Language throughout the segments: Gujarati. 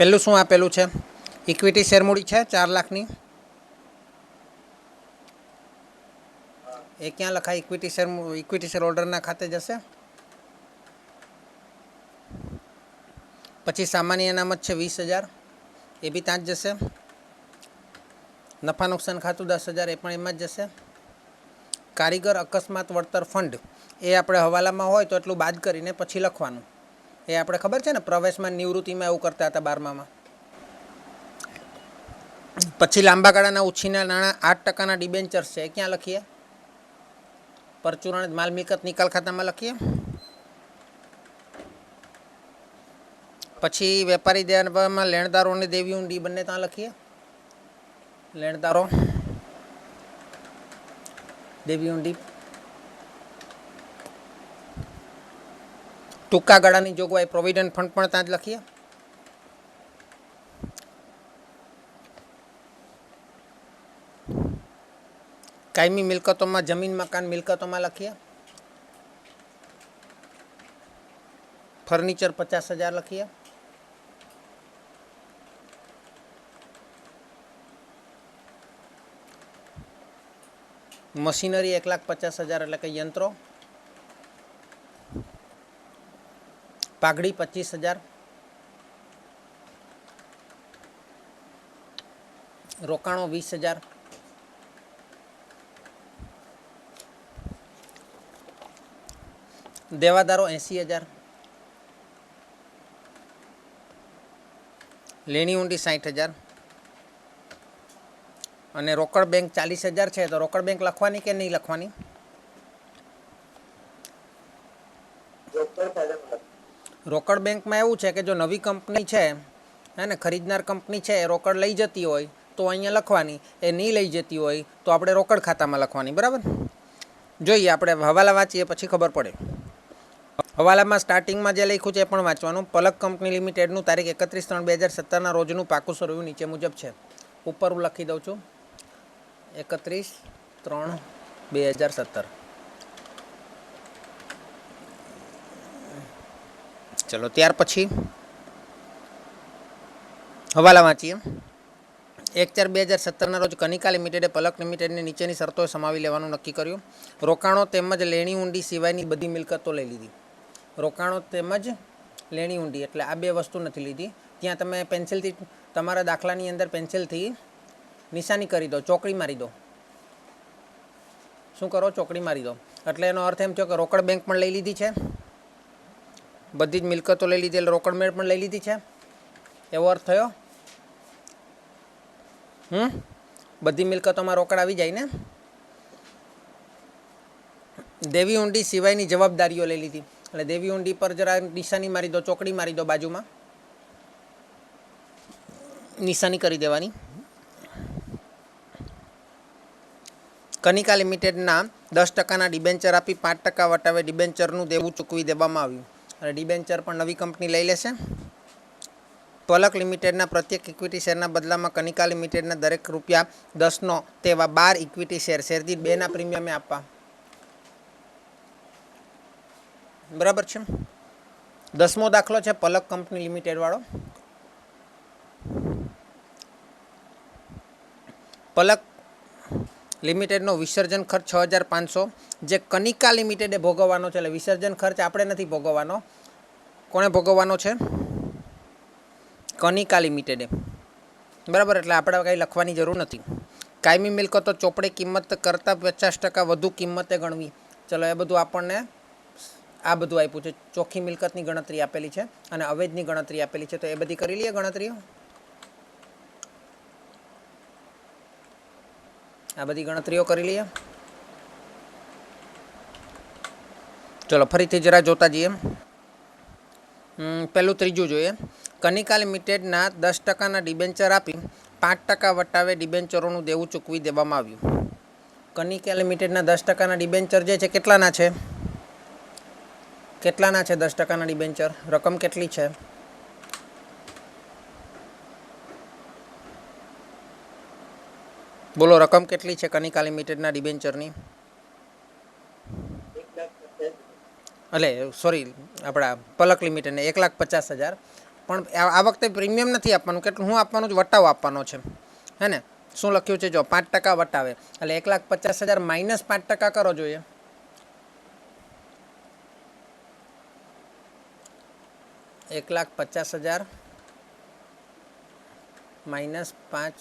પહેલું શું આપેલું છે? ઇક્વિટી શેર મૂડી છે, ચાર લાખની. એ ક્યાં લખાય? ઇક્વિટી શેર ઇક્વિટી શેર હોલ્ડરના ખાતે જશે. પછી સામાન્ય અનામત છે વીસ હજાર. એ બી ત્યાં જ જશે. નફા નુકસાન ખાતું દસ હજાર, એ પણ એમાં જ જશે. કારીગર અકસ્માત વળતર ફંડ એ આપણે હવાલામાં હોય તો એટલું બાદ કરીને પછી લખવાનું. એ આપણે ખબર છે ને, પ્રવેશમાં નિવૃત્તિમાં એવું કરતા હતા બારમામાં. પછી લાંબા ગાળાના ઉછીના નાણાં આઠ ટકાના ડિબેન્ચર્સ છે. ક્યાં લખીએ? પરચુરણ માલ મિલકત નિકાલ ખાતામાં લખીએ. પછી વેપારી દેવામાં લેણદારો અને દેવી ઊંડી બંને ત્યાં લખીએ. લેણદારો દેવી ઊંડી ટૂંકા ગાળાની જોગવાઈ પ્રોવિડન્ટ ફંડ પણ ત્યાં જ લખીએ કાયમી મિલકતોમાં, જમીન મકાન મિલકતોમાં લખીએ ફર્નિચર પચાસ હજાર લખીએ મશીનરી એક લાખ પચાસ હજાર એટલે કે યંત્રો. પાઘડી પચીસ હજાર. રોકાણો વીસ હજાર. દેવાદારો એંસી હજાર. લેણી ઊંડી સાઠ હજાર. અને રોકડ બેંક ચાલીસ હજાર છે, તો રોકડ બેંક લખવાની કે નહીં લખવાની? રોકડ બેંકમાં એવું છે કે જો નવી કંપની છે, હે ને, ખરીદનાર કંપની છે, એ રોકડ લઈ જતી હોય, તો અહીંયા લખવાની. એ નહીં લઈ જતી હોય, તો આપણે રોકડ ખાતામાં લખવાની, બરાબર? જોઈએ, આપણે હવાલા વાંચીએ, પછી ખબર પડે. હવાલામાં સ્ટાર્ટિંગમાં જે લખ્યું છે એ પણ વાંચવાનું. પલક કંપની લિમિટેડનું તારીખ એકત્રીસ ત્રણ બે હજાર સત્તરના રોજનું પાકું સરવ્યું નીચે મુજબ છે. ઉપર હું લખી દઉં છું. એકત્રીસ ત્રણ બે હજાર સત્તર. ચલો, ત્યાર પછી હવાલા વાંચીએ. એક ચાર બે હજાર સત્તરના રોજ કનિકા લિમિટેડે પલક લિમિટેડની નીચેની શરતોએ સમાવી લેવાનું નક્કી કર્યું. રોકાણો તેમજ લેણી ઊંડી સિવાયની બધી મિલકતો લઈ લીધી. રોકાણો તેમજ લેણી ઊંડી એટલે આ બે વસ્તુ નથી લીધી. ત્યાં તમે પેન્સિલથી તમારા દાખલાની અંદર પેન્સિલથી નિશાની કરી દો, ચોકડી મારી દો. શું કરો? ચોકડી મારી દો. એટલે એનો અર્થ એમ થયો કે રોકડ બેંક પણ લઈ લીધી છે. બધી જ મિલકતો લઈ લીધી, એટલે રોકડ મેળ પણ લઈ લીધી છે. એવો અર્થ થયો? હમ? બધી મિલકતોમાં રોકડ આવી જાય ને? દેવી ઊંડી સિવાયની જવાબદારીઓ લઈ લીધી. એટલે દેવી ઊંડી પર જરા નિશાની મારી દો, ચોકડી મારી દો બાજુમાં. નિશાની કરી દેવાની. કનિકા લિમિટેડના દસ ટકાના ડિબેન્ચર આપી પાંચ ટકા વટાવે ડિબેન્ચરનું દેવું ચૂકવી દેવામાં આવ્યું. અને ડિબેન્ચર પણ નવી કંપની લઈ લેશે. પલક લિમિટેડના પ્રત્યેક ઇક્વિટી શેરના બદલામાં કનિકા લિમિટેડના દરેક રૂપિયા દસનો તેવા બાર ઇક્વિટી શેર, શેરથી બેના પ્રીમિયમે આપવા. બરાબર છે? દસમો દાખલો છે પલક કંપની લિમિટેડવાળો. પલક લિમિટેડનો વિસર્જન ખર્ચ છ હજાર પાંચસો. જે કનિકા લિમિટેડે ભોગવવાનો છે, એટલે વિસર્જન ખર્ચ આપણે નથી ભોગવવાનો. કોણે ભોગવવાનો છે? કનિકા લિમિટેડે. બરાબર, એટલે આપણે કંઈ લખવાની જરૂર નથી. કાયમી મિલકતો ચોપડી કિંમત કરતાં પચાસ ટકા વધુ કિંમતે ગણવી. ચલો, એ બધું આપણને આ બધું આપ્યું છે. ચોખ્ખી મિલકતની ગણતરી આપેલી છે અને અવેજની ગણતરી આપેલી છે. તો એ બધી કરી લઈએ ગણતરીઓ? આ બધી ગણતરીઓ કરી લઈએ. ચલો, ફરીથી જરા જોતા જઈએ. પહેલું ત્રીજું જોઈએ. કનિકા લિમિટેડના દસ ટકાના ડિબેન્ચર આપી પાંચ ટકા વટાવે ડિબેન્ચરોનું દેવું ચૂકવી દેવામાં આવ્યું. કનિકા લિમિટેડના દસ ટકાના ડિબેન્ચર જે છે, કેટલાના છે? કેટલાના છે દસ ટકાના ડિબેન્ચર? રકમ કેટલી છે? બોલો, રકમ કેટલી છે કનિકા લિમિટેડના ડિબેન્ચરની? એટલે, સોરી, આપણા પલક લિમિટેડને, એક લાખ પચાસ હજાર. પણ આ વખતે પ્રીમિયમ નથી આપવાનું, કેટલું, હું આપવાનું જ વટાવ આપવાનો છે. હે ને? શું લખ્યું છે? જો, પાંચ ટકા વટાવે. એટલે એક લાખ પચાસ હજાર માઇનસ પાંચ ટકા કરો જોઈએ. એક લાખ પચાસ હજાર માઇનસ પાંચ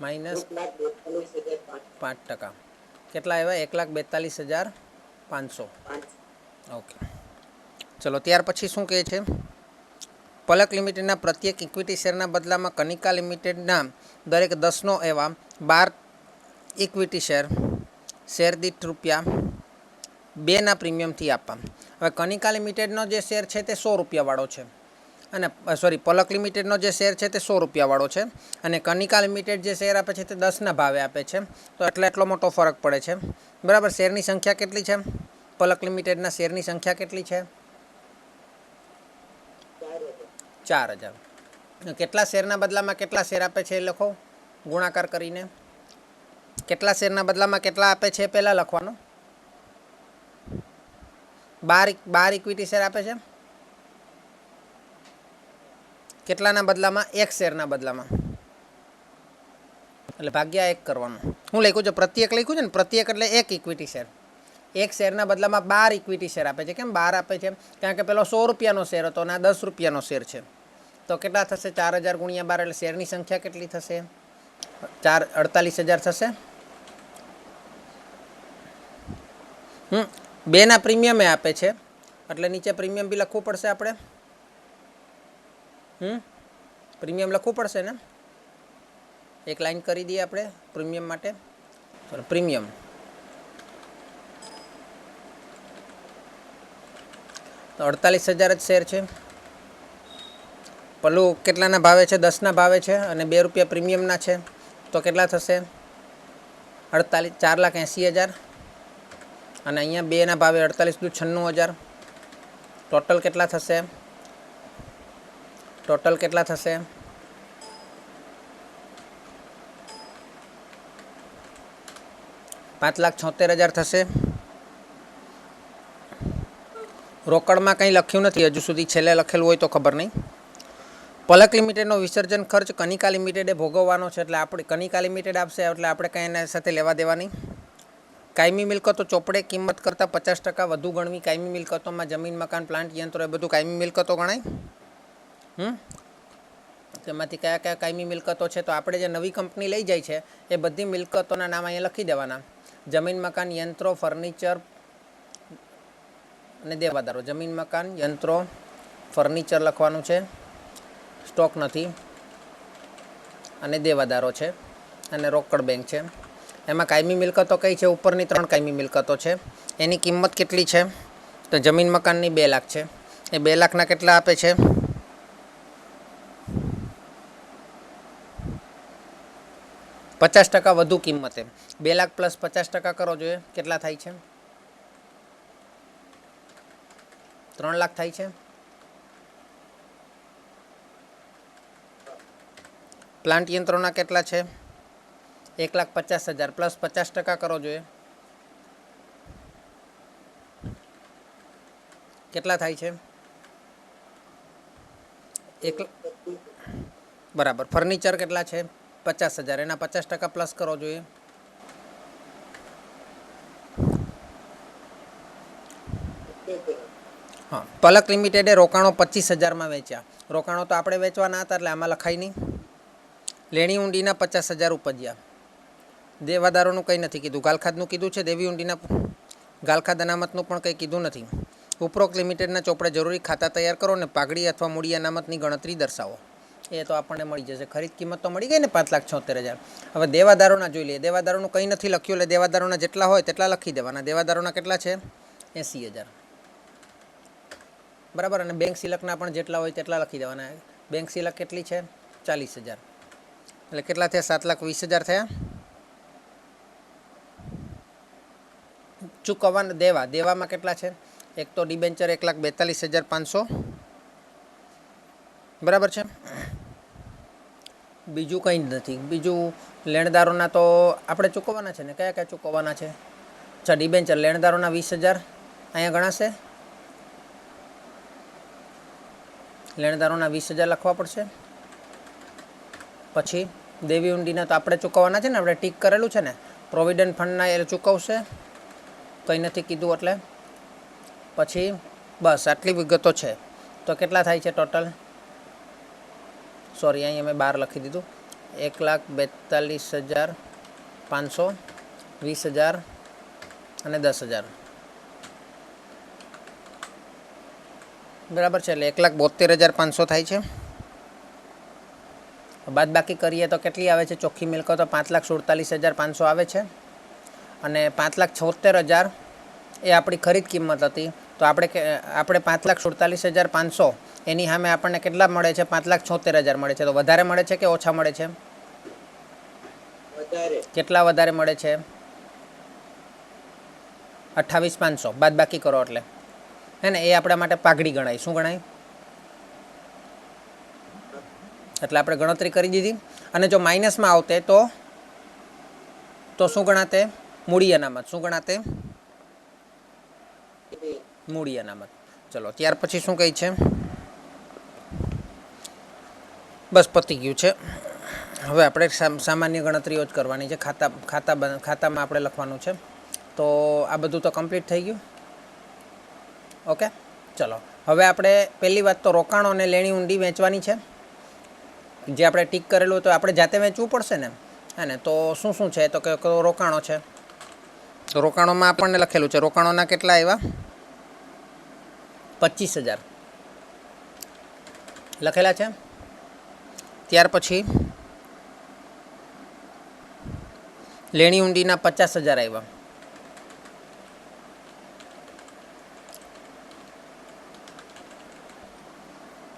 માઇનસ પાંચ ટકા. કેટલા આવ્યા? એક લાખ બેતાલીસ હજાર પાંચસો. ઓકે. ચલો ત્યાર પછી શું કહે છે? પલક લિમિટેડના પ્રત્યેક ઇક્વિટી શેરના બદલામાં કનિકા લિમિટેડના દરેક દસનો એવા બાર ઇક્વિટી શેર શેર દીઠ રૂપિયા બેના પ્રીમિયમથી આપવા. હવે કનિકા લિમિટેડનો જે શેર છે તે સો રૂપિયાવાળો છે. અને સોરી પલક લિમિટેડનો જે શેર છે તે સો રૂપિયાવાળો છે અને કનિકા લિમિટેડ જે શેર આપે છે તે દસના ભાવે આપે છે. તો એટલે એટલો મોટો ફરક પડે છે. બરાબર, શેરની સંખ્યા કેટલી છે? પલક લિમિટેડના શેરની સંખ્યા કેટલી છે? ચાર હજાર. કેટલા શેરના બદલામાં કેટલા શેર આપે છે એ લખો. ગુણાકાર કરીને. કેટલા શેરના બદલામાં કેટલા આપે છે પહેલાં લખવાનું. બાર બાર ઇક્વિટી શેર આપે છે? કેટલાના બદલામાં? એક શેરના બદલામાં. એટલે ભાગ્યા એક કરવાનું. હું લખ્યું છે, પ્રત્યેક લખ્યું છે ને, પ્રત્યેક એટલે એક ઇક્વિટી શેર એક શેરના બદલામાં બાર ઇક્વિટી શેર આપે છે. કેમ? બાર આપે છે કારણ કે પેલો સો રૂપિયાનો શેર હતો અને આ દસ રૂપિયાનો શેર છે. તો કેટલા થશે? ચાર હજાર ગુણ્યા બાર એટલે શેરની સંખ્યા કેટલી થશે? ચાર, અડતાલીસ હજાર થશે? હમ. બેના પ્રીમિયમે આપે છે. એટલે નીચે પ્રીમિયમ બી લખવું પડશે આપણે. હમ? પ્રીમિયમ લખવું પડશે ને? એક લાઈન કરી દઈએ આપણે, પ્રીમિયમ માટે. પ્રીમિયમ. તો અડતાલીસ હજાર જ શેર છે. પેલું કેટલાના ભાવે છે? દસના ભાવે છે અને બે રૂપિયા પ્રીમિયમના છે. તો કેટલા થશે? અડતાલીસ, ચાર લાખ એંસી હજાર. અને અહીંયા બેના ભાવે અડતાલીસ દુ છન્નું હજાર. ટોટલ કેટલા થશે? ટોટલ કેટલા થશે? પાંચ લાખ છોતેર હજાર થશે. રોકડમાં કંઈ લખ્યું નથી, હજુ સુધી છેલ્લે લખેલું હોય તો ખબર નહીં. પલક લિમિટેડનો વિસર્જન ખર્ચ કનિકા લિમિટેડે ભોગવવાનો છે, એટલે આપણે કનિકા લિમિટેડ આપશે, એટલે આપણે કંઈ એના સાથે લેવા દેવાની. કાયમી મિલકતો ચોપડે કિંમત કરતાં પચાસ ટકા વધુ ગણવી, કાયમી મિલકતોમાં જમીન, મકાન, પ્લાન્ટ, યંત્રો એ બધું કાયમી મિલકતો ગણાય. હમ? તેમાંથી કયા કયા કાયમી મિલકતો છે? તો આપણે જે નવી કંપની લઈ જાય છે, એ બધી મિલકતોના નામ અહીંયા લખી દેવાના. જમીન, મકાન, યંત્રો, ફર્નિચર અને દેવાદારો. જમીન, મકાન, યંત્રો, ફર્નિચર લખવાનું છે. સ્ટોક નથી. અને દેવાદારો છે. અને રોકડ બેંક છે. એમાં કાયમી મિલકતો કઈ છે? ઉપરની ત્રણ કાયમી મિલકતો છે. એની કિંમત કેટલી છે? તો જમીન, મકાનની બે લાખ છે. એ બે લાખના કેટલા આપે છે? પચાસ ટકા વધુ કિંમતે બે લાખ પ્લસ પચાસ ટકા કરો જોઈએ. કેટલા થાય છે? ત્રણ લાખ થાય છે? પ્લાન્ટ યંત્રોના કેટલા છે? એક લાખ પચાસ હજાર પ્લસ પચાસ ટકા કરો જોઈએ. કેટલા થાય છે? એક બરાબર. ફર્નિચર કેટલા છે? પચાસ હજાર. એના પચાસ ટકા પ્લસ કરો જોઈએ. હા, પલક લિમિટેડે રોકાણો પચીસ હજારમાં વેચ્યા. રોકાણો તો આપણે વેચવાના હતા એટલે આમાં લખાય નહીં. લેણી ઊંડીના પચાસ હજાર ઉપજ્યા. દેવાદારોનું કંઈ નથી કીધું. ગાલખાદનું કીધું છે, દેવી ઊંડીના ગાલખાદ અનામતનું પણ કંઈ કીધું નથી. ઉપરોક્ત લિમિટેડના ચોપડે જરૂરી ખાતા તૈયાર કરો અને પાઘડી અથવા મૂડી અનામતની ગણતરી દર્શાવો. એ તો આપણને મળી જશે. ખરીદ કિંમત તો મળી ગઈ ને પાંચ લાખ છોતેર હજાર. હવે દેવાદારોના જોઈ લઈએ. દેવાદારોનું કંઈ નથી લખ્યું, એટલે દેવાદારોના જેટલા હોય તેટલા લખી દેવાના. દેવાદારોના કેટલા છે? એંસી હજાર. બરાબર? અને બેંક સિલકના પણ જેટલા હોય તેટલા લખી દેવાના. બેંક સિલક કેટલી છે? ચાલીસ હજાર. એટલે કેટલા થયા? સાત લાખ વીસ હજાર થયા? ચૂકવવાના દેવા. દેવામાં કેટલા છે? એક તો ડિબેન્ચર એક લાખ બેતાલીસ હજાર પાંચસો. બરાબર છે? બીજું કંઈ જ નથી. બીજું લેણદારોના તો આપણે ચૂકવવાના છે ને? કયા કયા ચૂકવવાના છે? અચ્છા ડિબેન્ચર લેણદારોના વીસ હજાર અહીંયા ગણાશે? લેણદારોના વીસ હજાર લખવા પડશે. પછી દેવી ઊંડીના તો આપણે ચૂકવવાના છે ને? આપણે ટીક કરેલું છે ને? પ્રોવિડન્ટ ફંડના એ ચૂકવશે. કંઈ નથી કીધું એટલે. પછી બસ આટલી વિગતો છે. તો કેટલા થાય છે ટોટલ? સોરી, અહીં મેં બાર લખી દીધું. એક લાખ બેતાલીસ હજાર પાંચસો વીસ હજાર અને દસ હજાર. બરાબર છે, એટલે એક લાખ બોતેર હજાર પાંચસો થાય છે. બાદ બાકી કરીએ તો કેટલી આવે છે? ચોખ્ખી મિલકતો પાંચ લાખ સુડતાલીસ હજાર પાંચસો આવે છે. અને પાંચ લાખ છોતેર હજાર એ આપણી ખરીદ કિંમત હતી. તો આપણે આપણે પાંચ લાખ સુડતાલીસ હજાર પાંચસો એની સામે આપણને કેટલા મળે છે? પાંચ લાખ છોતેર હજાર મળે છે. તો વધારે મળે છે કે ઓછા મળે છે? કેટલા વધારે મળે છે? અઠ્ઠાવીસ પાંચસો. બાદ બાકી કરો એટલે. હે ને? એ આપણા માટે પાઘડી ગણાય. શું ગણાય? એટલે આપણે ગણતરી કરી દીધી. અને જો માઇનસમાં આવતે તો? તો શું ગણાતે? મૂડી અનામત શું ગણાતે? મૂડી અનામત. ચલો, ત્યાર પછી શું કહે છે? બસ પતી ગયું છે. હવે આપણે સામ- સામાન્ય ગણતરીઓ જ કરવાની છે. ખાતા ખાતા ખાતામાં આપણે લખવાનું છે. તો આ બધું તો કમ્પ્લીટ થઈ ગયું? ઓકે? ચલો, હવે આપણે પહેલી વાત તો રોકાણો અને લેણી ઊંડી વેચવાની છે. જે આપણે ટીક કરેલું તો આપણે જાતે વેચવું પડશે ને? હે તો શું શું છે? તો કે રોકાણો છે. રોકાણોમાં આપણને લખેલું છે. રોકાણોના કેટલા આવ્યા? પચીસ હજાર. લખેલા છે? ત્યાર પછી લેણી ઊંડીના પચાસ હજાર આવ્યા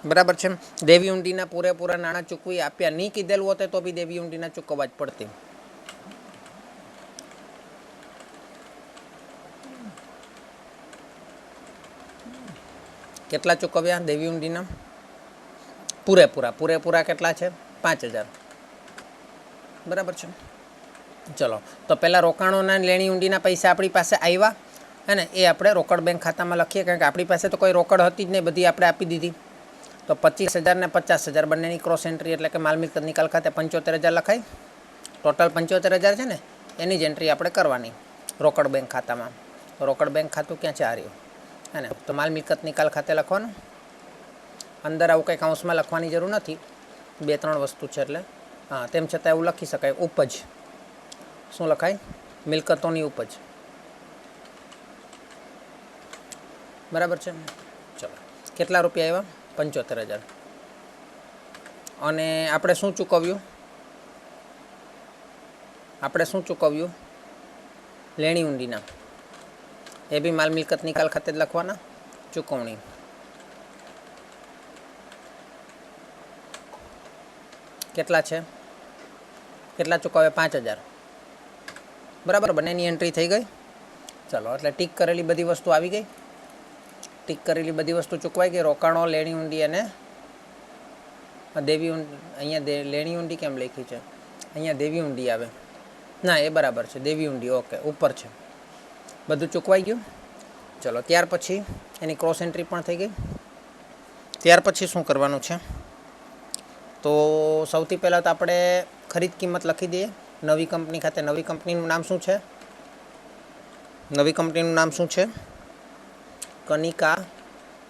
બરાબર છે? દેવી ઊંડીના પૂરેપૂરા નાણાં ચૂકવી આપ્યા. નહીં કીધેલું હોતે તો બી દેવી ઊંડીના ચૂકવવા જ પડતી. કેટલા ચૂકવ્યા દેવી ઊંડીના? પૂરેપૂરા. પૂરેપૂરા કેટલા છે? પાંચ હજાર. બરાબર છે. ચલો. તો પહેલાં રોકાણોના લેણી ઊંડીના પૈસા આપણી પાસે આવ્યા અને એ આપણે રોકડ બેંક ખાતામાં લખીએ, કારણ કે આપણી પાસે તો કોઈ રોકડ હતી જ નહીં, બધી આપણે આપી દીધી. તો પચીસ હજાર ને પચાસ હજાર બંનેની ક્રોસ એન્ટ્રી એટલે કે માલ મિલકત નિકાલ ખાતે પંચોતેર હજાર લખાય. ટોટલ પંચોતેર હજાર છે ને, એની જ એન્ટ્રી આપણે કરવાની રોકડ બેંક ખાતામાં. રોકડ બેંક ખાતું ક્યાં છે? આ રહ્યું. હે ને? તો માલ મિલકત નિકાલ ખાતે લખવાનું. અંદર આવું કંઈ કાઉન્સમાં લખવાની જરૂર નથી. બે, ત્રણ વસ્તુ છે એટલે. હા, તેમ છતાં એવું લખી શકાય. ઉપજ. શું લખાય? મિલકતોની ઉપજ. બરાબર છે? ચલો. કેટલા રૂપિયા આવ્યા? પંચોતેર હજાર. અને આપણે શું ચૂકવ્યું? આપણે શું ચૂકવ્યું? લેણી ઊંડીના. એ બી માલ મિલકત નિકાલ ખાતે જ લખવાના. ચૂકવણી. કેટલા છે? કેટલા ચૂકવે? પાંચ હજાર. બરાબર, બંનેની એન્ટ્રી થઈ ગઈ. ચલો, એટલે ટીક કરેલી બધી વસ્તુ આવી ગઈ. ટીક કરેલી બધી વસ્તુ ચૂકવાઈ ગઈ. રોકાણો, લેણી ઊંડી અને દેવી અહીંયા લેણી ઊંડી કેમ લખી છે? અહીંયા દેવી ઊંડી આવે. ના, એ બરાબર છે. દેવી ઊંડી, ઓકે, ઉપર છે. બધું ચૂકવાઈ ગયું. ચલો, ત્યાર પછી એની ક્રોસ એન્ટ્રી પણ થઈ ગઈ. ત્યાર પછી શું કરવાનું છે? તો સૌથી પહેલાં તો આપણે ખરીદ કિંમત લખી દઈએ. નવી કંપની ખાતે નવી કંપનીનું નામ શું છે? નવી કંપનીનું નામ શું છે? કનિકા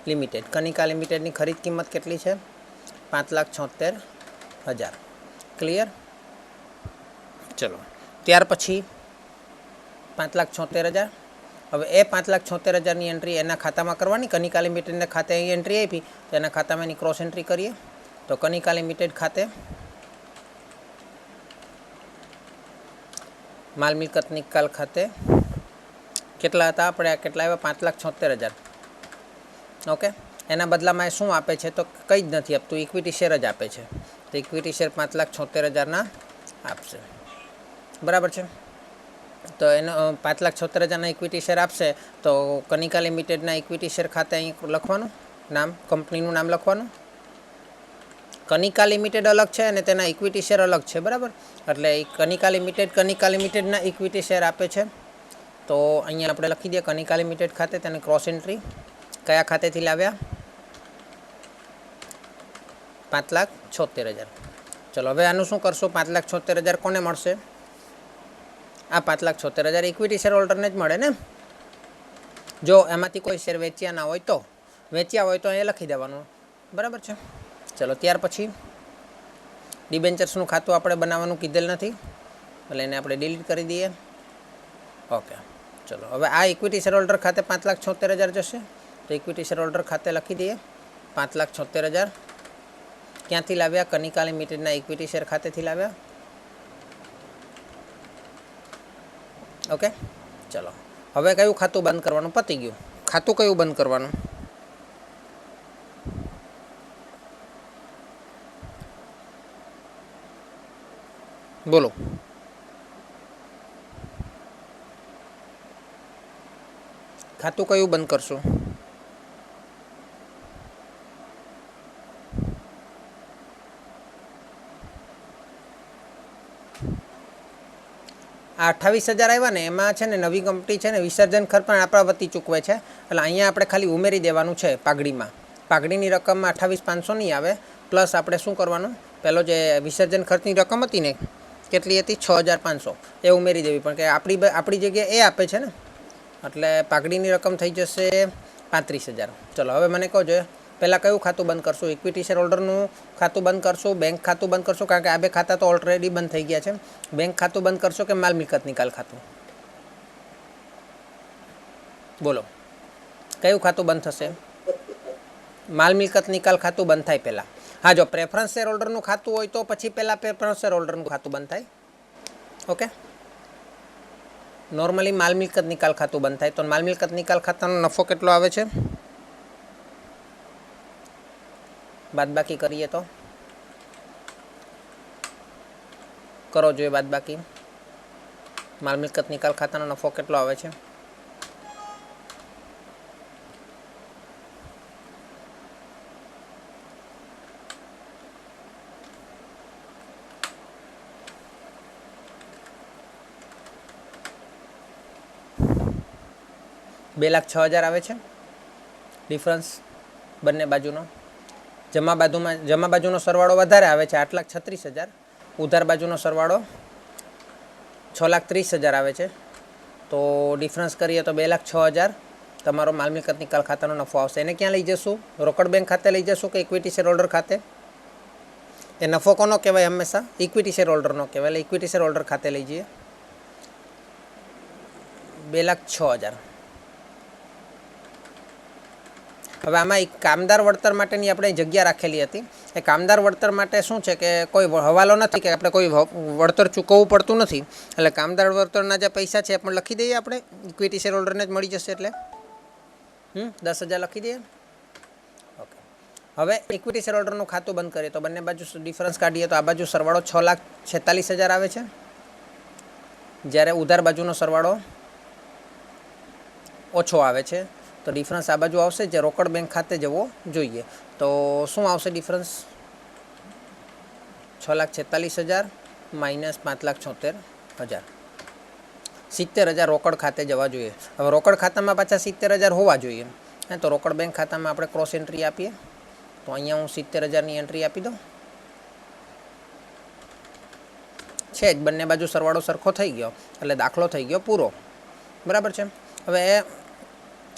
લિમિટેડ. કનિકા લિમિટેડની ખરીદ કિંમત કેટલી છે? પાંચ લાખ છોતેર હજાર. ક્લિયર ચલો. ત્યાર પછી પાંચ લાખ છોતેર હજાર. હવે એ પાંચ લાખ છોતેર હજારની એન્ટ્રી એના ખાતામાં કરવાની. કનિકા લિમિટેડના ખાતે અહીં એન્ટ્રી આપી. તો એના ખાતામાં એની ક્રોસ એન્ટ્રી કરીએ. તો કનિકા લિમિટેડ ખાતે માલ મિલકત નિકાલ ખાતે કેટલા હતા આપણે કેટલા આવ્યા? પાંચ લાખ છોતેર હજાર. ઓકે? એના બદલામાં એ શું આપે છે? તો કંઈ જ નથી આપતું. ઇક્વિટી શેર જ આપે છે. તો ઇક્વિટી શેર પાંચ લાખ છોતેર હજારના આપશે. બરાબર છે? તો એનો પાંચ લાખ છોતેર હજારના ઇક્વિટી શેર આપશે. તો કનિકા લિમિટેડના ઇક્વિટી શેર ખાતે અહીં લખવાનું? નામ? કંપનીનું નામ લખવાનું? કનિકા લિમિટેડ અલગ છે અને તેના ઇક્વિટી શેર અલગ છે, બરાબર? એટલે કનિકા લિમિટેડ, કનિકા લિમિટેડના ઇક્વિટી શેર આપે છે. તો અહીંયા આપણે લખી દઈએ, કનિકા લિમિટેડ ખાતે તેને ક્રોસ એન્ટ્રી કયા ખાતેથી લાવ્યા? પાંચ લાખ છોતેર હજાર. ચલો, હવે આનું શું કરશું? પાંચ લાખ છોતેર હજાર કોને મળશે? આ પાંચ લાખ છોતેર હજાર ઇક્વિટી શેર હોલ્ડરને જ મળે ને? જો એમાંથી કોઈ શેર વેચ્યા ના હોય તો. વેચ્યા હોય તો એ લખી દેવાનું. બરાબર છે? ચલો, ત્યાર પછી ડિબેન્ચર્સનું ખાતું આપણે બનાવવાનું કીધેલ નથી. એટલે એને આપણે ડિલીટ કરી દઈએ. ઓકે ચલો, હવે આ ઇક્વિટી શેર હોલ્ડર ખાતે પાંચ લાખ છોતેર હજાર જશે. તો ઇક્વિટી શેર હોલ્ડર ખાતે લખી દઈએ. પાંચ લાખ છોતેર હજાર. ક્યાંથી લાવ્યા? કનિકા લિમિટેડના ઇક્વિટી શેર ખાતેથી લાવ્યા. ઓકે? ચલો. હવે કયું ખાતું બંધ કરવાનું? પતી ગયું. ખાતું કયું બંધ કરવાનું? બોલો. ખાતું કયું બંધ કરશું? આ અઠ્ઠાવીસ હજાર આવ્યા ને, એમાં છે ને નવી કંપની છે ને, વિસર્જન ખર્ચ પણ આપણા વતી ચૂકવે છે. એટલે અહીંયા આપણે ખાલી ઉમેરી દેવાનું છે પાઘડીમાં. પાઘડીની રકમમાં અઠ્ઠાવીસ પાંચસો નહીં આવે, પ્લસ આપણે શું કરવાનું? પહેલો જે વિસર્જન ખર્ચની રકમ હતી ને, કેટલી હતી? છ હજાર પાંચસો. એ ઉમેરી દેવી, પણ કે આપણી આપણી જગ્યાએ એ આપે છે ને. એટલે પાઘડીની રકમ થઈ જશે પાંત્રીસ હજાર. ચલો, હવે મને કહો જોઈએ. પહેલાં કયું ખાતું બંધ કરશું? ઇક્વિટી શેર હોલ્ડરનું ખાતું બંધ કરશું? બેંક ખાતું બંધ કરશું? કારણ કે આ બે ખાતા તો ઓલરેડી બંધ થઈ ગયા છે. બેંક ખાતું બંધ કરશો કે માલ મિલકત નિકાલ ખાતું? બોલો. કયું ખાતું બંધ થશે? માલ મિલકત નિકાલ ખાતું બંધ થાય પહેલાં. હા, જો પ્રેફરન્સ શેર હોલ્ડરનું ખાતું હોય તો પછી પહેલાં પ્રેફરન્સ શેર હોલ્ડરનું ખાતું બંધ થાય. ઓકે નોર્મલી માલ મિલકત નિકાલ ખાતું બંધ થાય. તો માલ મિલકત નિકાલ ખાતાનો નફો કેટલો આવે છે? બાદબાકી કરીએ તો? કરો જોઈએ બાદબાકી. માલ મિલકત નિકાલ ખાતાનો નફો કેટલો આવે છે? બે લાખ છ હજાર આવે છે? ડિફરન્સ બંને બાજુનો. જમા બાજુમાં જમા બાજુનો સરવાળો વધારે આવે છે આઠ લાખ છત્રીસ હજાર. ઉધાર બાજુનો સરવાળો છ લાખ ત્રીસ હજાર આવે છે. તો ડિફરન્સ કરીએ તો બે લાખ છ હજાર. તમારો માલ મિલકત નિકાલ ખાતાનો નફો આવશે. એને ક્યાં લઈ જશું? રોકડ બેંક ખાતે લઈ જશું કે ઇક્વિટી શેર હોલ્ડર ખાતે? એ નફો કોનો કહેવાય હંમેશા? ઇક્વિટી શેર હોલ્ડરનો કહેવાય. એટલે ઇક્વિટી શેર હોલ્ડર ખાતે લઈ જઈએ. બે લાખ છ હજાર. હવે આમાં એક કામદાર વળતર માટેની આપણે જગ્યા રાખેલી હતી. એ કામદાર વળતર માટે શું છે કે કોઈ હવાલો નથી કે આપણે કોઈ વળતર ચૂકવવું પડતું નથી. એટલે કામદાર વળતરના જે પૈસા છે એ પણ લખી દઈએ આપણે. ઇક્વિટી શેર હોલ્ડરને જ મળી જશે એટલે. હમ? દસ હજાર લખી દઈએ. ઓકે. હવે ઇક્વિટી શેર હોલ્ડરનું ખાતું બંધ કરીએ તો બંને બાજુ ડિફરન્સ કાઢીએ તો આ બાજુ સરવાળો છ લાખ છેતાલીસ હજાર આવે છે. જ્યારે ઉધાર બાજુનો સરવાળો ઓછો આવે છે. તો ડિફરન્સ આ બાજુ આવશે. જે રોકડ બેંક ખાતે જવો જોઈએ. તો શું આવશે ડિફરન્સ છ લાખ છેતાલીસ હજાર માઇનસ પાંચ લાખ છોતેર હજાર. સિત્તેર હજાર રોકડ ખાતે જવા જોઈએ. હવે રોકડ ખાતામાં પાછા સિત્તેર હજાર હોવા જોઈએ. હા, તો રોકડ બેંક ખાતામાં આપણે ક્રોસ એન્ટ્રી આપીએ. તો અહીંયા હું સિત્તેર હજારની એન્ટ્રી આપી દઉં. છે જ, બંને બાજુ સરવાળો સરખો થઈ ગયો. એટલે દાખલો થઈ ગયો પૂરો. બરાબર છે? હવે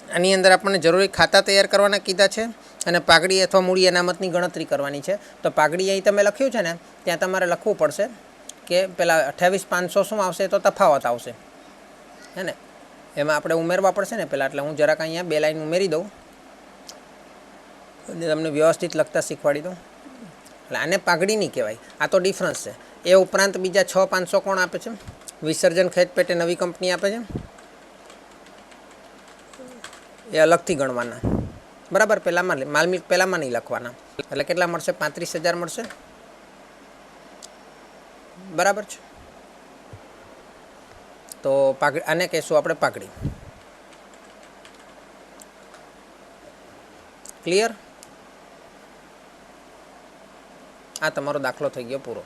આની અંદર આપણને જરૂરી ખાતા તૈયાર કરવાના કીધા છે અને પાઘડી અથવા મૂડી અનામતની ગણતરી કરવાની છે. તો પાઘડી અહીં તમે લખ્યું છે ને, ત્યાં તમારે લખવું પડશે કે પેલા અઠ્યાવીસ પાંચસો શું આવશે તો તફાવત આવશે. હે ને? એમાં આપણે ઉમેરવા પડશે ને પહેલાં એટલે હું જરાક અહીંયા બે લાઈન ઉમેરી દઉં. અને તમને વ્યવસ્થિત લખતા શીખવાડી દઉં. એટલે આને પાઘડી નહીં કહેવાય, આ તો ડિફરન્સ છે. એ ઉપરાંત બીજા છ પાંચસો કોણ આપે છે? વિસર્જન ખેત પેટે નવી કંપની આપે છે? એ અલગથી ગણવાના. બરાબર પહેલાંમાં માલ મિલ્ક પહેલાંમાં નહીં લખવાના. એટલે કેટલા મળશે? પાંત્રીસ હજાર મળશે? બરાબર છે. તો પાઘડી, આને કહેશું આપણે પાઘડી. ક્લિયર આ તમારો દાખલો થઈ ગયો પૂરો.